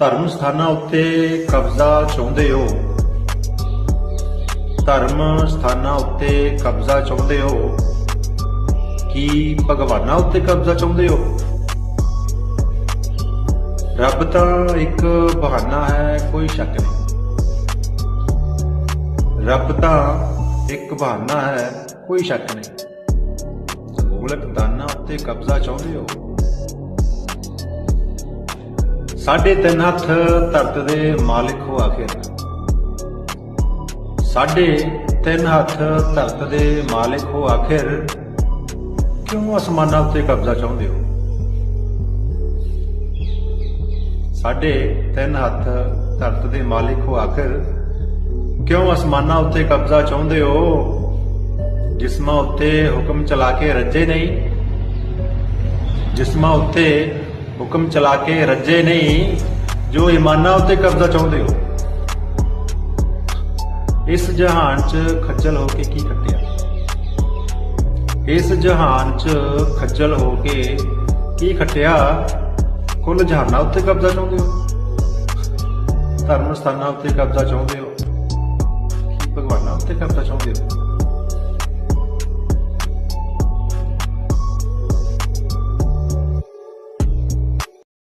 ਧਰਮ ਸਥਾਨਾਂ ਉੱਤੇ ਕਬਜ਼ਾ ਚਾਹੁੰਦੇ ਹੋ। ਧਰਮ ਸਥਾਨਾਂ ਉੱਤੇ ਕਬਜ਼ਾ ਚਾਹੁੰਦੇ ਹੋ। ਕੀ ਭਗਵਾਨਾਂ ਉੱਤੇ ਕਬਜ਼ਾ ਚਾਹੁੰਦੇ ਹੋ? ਰੱਬ ਤਾਂ ਇੱਕ ਬਹਾਨਾ ਹੈ, ਕੋਈ ਸ਼ੱਕ ਨਹੀਂ। ਰੱਬ ਤਾਂ ਇੱਕ ਬਹਾਨਾ ਹੈ, ਕੋਈ ਸ਼ੱਕ ਨਹੀਂ। ਮੂਲਕ ਦਾਨਾ ਉੱਤੇ ਕਬਜ਼ਾ ਚਾਹੁੰਦੇ ਹੋ। ਸਾਢੇ ਤਿੰਨ ਹੱਥ ਧਰਤ ਦੇ ਮਾਲਿਕ ਹੋ ਆਖਿਰ ਸਾਢੇ ਤਿੰਨ ਹੱਥ ਧਰਤ ਦੇ ਮਾਲਿਕ ਹੋ ਆਖਿਰ ਕਿਉਂ ਅਸਮਾਨਾਂ ਉੱਤੇ ਕਬਜ਼ਾ ਚਾਹੁੰਦੇ ਹੋ? ਸਾਢੇ ਤਿੰਨ ਹੱਥ ਧਰਤ ਦੇ ਮਾਲਿਕ ਹੋ ਆਖਿਰ ਕਿਉਂ ਅਸਮਾਨਾਂ ਉੱਤੇ ਕਬਜ਼ਾ ਚਾਹੁੰਦੇ ਹੋ? ਜਿਸਮਾਂ ਉੱਤੇ ਹੁਕਮ ਚਲਾ ਕੇ ਰੱਜੇ ਨਹੀਂ, ਜਿਸਮਾਂ ਉੱਤੇ ਹੁਕਮ ਚਲਾ ਕੇ ਰੱਜੇ ਨਹੀਂ, ਜੋ ਇਮਾਨਾਂ ਉੱਤੇ ਕਬਜ਼ਾ ਚਾਹੁੰਦੇ ਹੋ। ਇਸ ਜਹਾਨ 'ਚ ਖੱਜਲ ਹੋ ਕੇ ਕੀ ਖੱਟਿਆ ਇਸ ਜਹਾਨ 'ਚ ਖੱਜਲ ਹੋ ਕੇ ਕੀ ਖੱਟਿਆ ਕੁੱਲ ਜਹਾਨਾਂ ਉੱਤੇ ਕਬਜ਼ਾ ਚਾਹੁੰਦੇ ਹੋ? ਧਰਮ ਸਥਾਨਾਂ ਉੱਤੇ ਕਬਜ਼ਾ ਚਾਹੁੰਦੇ ਹੋ? ਕੀ ਭਗਵਾਨਾਂ ਉੱਤੇ ਕਬਜ਼ਾ ਚਾਹੁੰਦੇ ਹੋ?